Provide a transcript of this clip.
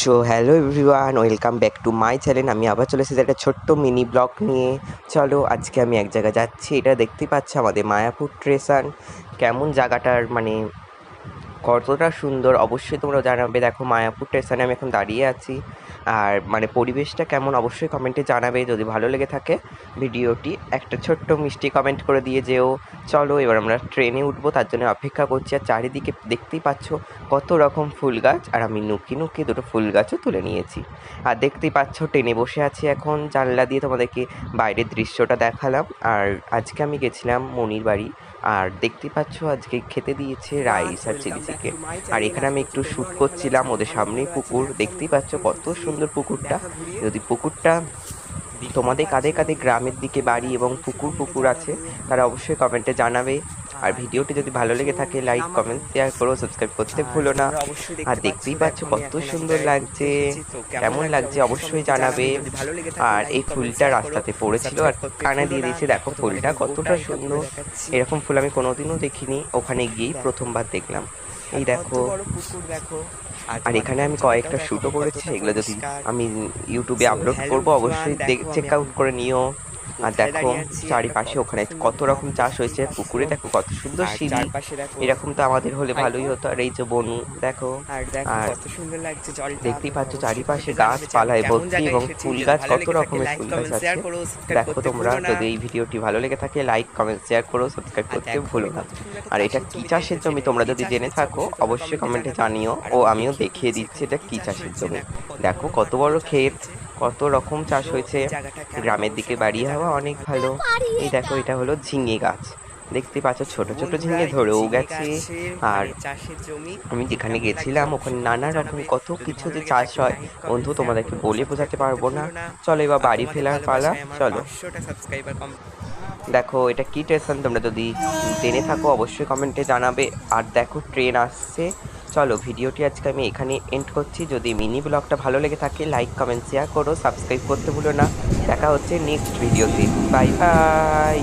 So hello everyone welcome back to my channel আমি আবার চলে এসেছি একটা ছোট্ট মিনি ব্লগ নিয়ে। চলো, আজকে আমি এক জায়গায় যাচ্ছি। এটা দেখতেই পাচ্ছ আমাদের মায়াপুর স্টেশন কেমন জায়গাটার মানে কতটা সুন্দর, অবশ্যই তোমরা জানাবে। দেখো, মায়াপুর স্টেশনে আমি এখন দাঁড়িয়ে আছি। আর মানে পরিবেশটা কেমন অবশ্যই কমেন্টে জানাবে। যদি ভালো লেগে থাকে, ভিডিওটি একটা ছোট্ট মিষ্টি কমেন্ট করে দিয়ে যেও। চলো, এবার আমরা ট্রেনে উঠবো, তার জন্য অপেক্ষা করছি। আর চারিদিকে দেখতেই পাচ্ছ কত রকম ফুল গাছ। আর আমি নুকি নুকি দুটো ফুল গাছও তুলে নিয়েছি। আর দেখতেই পাচ্ছ ট্রেনে বসে আছি এখন। জানলা দিয়ে তোমাদেরকে বাইরের দৃশ্যটা দেখালাম। আর আজকে আমি গেছিলাম মনির বাড়ি। আর দেখতে পাচ্ছ আজকে খেতে দিয়েছে রাইস আর চিলি চিকেন আর এখানে আমি একটু শ্যুট করছিলাম, ওদের সামনেই পুকুর। দেখতেই পাচ্ছ কত সুন্দর পুকুরটা। যদি পুকুরটা তোমাদের কাদের কাদের গ্রামের দিকে বাড়ি এবং পুকুর পুকুর আছে তারা অবশ্যই কমেন্টে জানাবে। আর ভিডিওটি যদি ভালো লেগে থাকে লাইক কমেন্ট শেয়ার করো সাবস্ক্রাইব করতে ভুলো না। আর দেখতেই পাচ্ছ কত সুন্দর লাগছে, কেমন লাগছে অবশ্যই জানাবে। আর এই ফুলটা রাস্তাতে পড়েছিল আর কানে দিয়ে দিয়েছে, দেখো ফুলটা কতটা সুন্দর। এরকম ফুল আমি কোনোদিনও দেখিনি, ওখানে গিয়েই প্রথমবার দেখলাম। এই দেখো। আর এখানে আমি কয়েকটা শ্যুটও করেছি, এগুলো যদি আমি ইউটিউবে আপলোড করব, অবশ্যই চেক আউট করে নিও। আর দেখো চারিপাশে ওখানে কত রকম চাষ হয়েছে পুকুরে দেখো কত সুন্দর সিঁড়ি। এরকম তো আমাদের হলে ভালোই হতো। আর এই যে বনু দেখো আর কত সুন্দর লাগছে দেখতেই পাচ্ছ চারিপাশে গাছপালায় ভর্তি এবং ফুল গাছ কত রকমের ফুল গাছ আছে। দেখো তোমরা যদি এই ভিডিওটি ভালো লেগে থাকে লাইক কমেন্ট শেয়ার করো সাবস্ক্রাইব করতে ভুলো না। আর এটা কি চাষের জমি তোমরা যদি জেনে থাকো অবশ্যই কমেন্টে জানিও। ও আমিও দেখিয়ে দিচ্ছি এটা কি চাষের জমি। দেখো কত বড় ক্ষেত কত রকম চাষ হয়েছে। গ্রামের দিকে বাড়ি হওয়া অনেক ভালো। এই দেখো এটা হলো ঝিঙে গাছ। দেখতে পাচ্ছ ছোট ছোট ঝিঙে ধরেও গেছে। আর চাষের জমি। আমি যেখানে গেছিলাম ওখানে নানা রকম কত কিছু যে চাষ হয়। বন্ধু তোমাদেরকে বলে বোঝাতে পারব না। চলো এবার বাড়ি ফেলার পালা। চলো। দেখো, এটা কি স্টেশন তোমরা যদি জেনে থাকো, অবশ্যই কমেন্টে জানাবে। আর দেখো ট্রেন আসছে। চলো, ভিডিওটি আজকে আমি এখানে এন্ড করছি। যদি মিনি ব্লগটা ভালো লেগে থাকে লাইক কমেন্ট শেয়ার করো। সাবস্ক্রাইব করতে ভুলো না। দেখা হচ্ছে নেক্সট ভিডিওতে বাই বাই